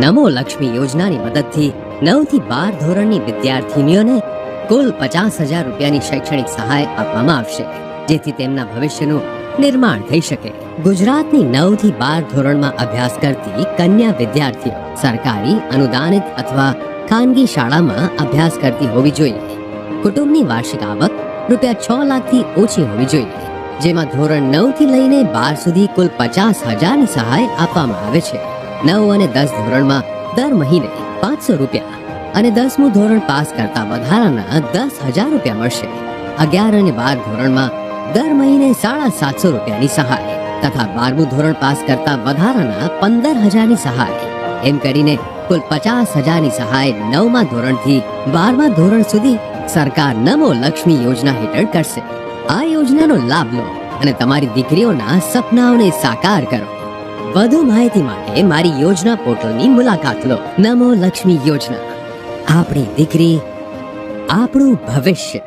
નમો લક્ષ્મી યોજનાની મદદથી નવથી બાર ધોરણની વિદ્યાર્થીનીઓને કુલ પચાસ હજાર રૂપિયાની શૈક્ષણિક સહાય આપવામાં આવશે, જેથી તેમના ભવિષ્યનું નિર્માણ થઈ શકે. ગુજરાતની નવથી બાર ધોરણમાં અભ્યાસ કરતી કન્યા વિદ્યાર્થીઓ સરકારી, અનુદાનિત અથવા ખાનગી શાળામાં અભ્યાસ કરતી હોવી જોઈએ. કુટુંબની વાર્ષિક આવક રૂપિયા છ લાખથી ઓછી હોવી જોઈએ, જેમાં ધોરણ નવથી લઈને બાર સુધી કુલ પચાસ હજારની સહાય આપવામાં આવે છે. નવ અને દસ ધોરણમાં દર મહિને પાંચસો રૂપિયા અને દસમું ધોરણ પાસ કરતા વધારાના દસ હજાર રૂપિયા મળશે. અગિયાર અને બાર ધોરણમાં દર મહિને સાડા સાતસો રૂપિયાની સહાય તથા બારમું ધોરણ પાસ કરતા વધારાના પંદર હજારની સહાય. એમ કરીને કુલ પચાસ હજારની સહાય નવમા ધોરણથી બારમા ધોરણ સુધી સરકાર નમો લક્ષ્મી યોજના હેઠળ કરશે. આ યોજનાનો લાભ લો અને તમારી દીકરીઓના સપનાઓને સાકાર કરો. વધુ માહિતી માટે મારી યોજના પોર્ટલની મુલાકાત લો. નમો લક્ષ્મી યોજના. આપણી દીકરી આપણું ભવિષ્ય.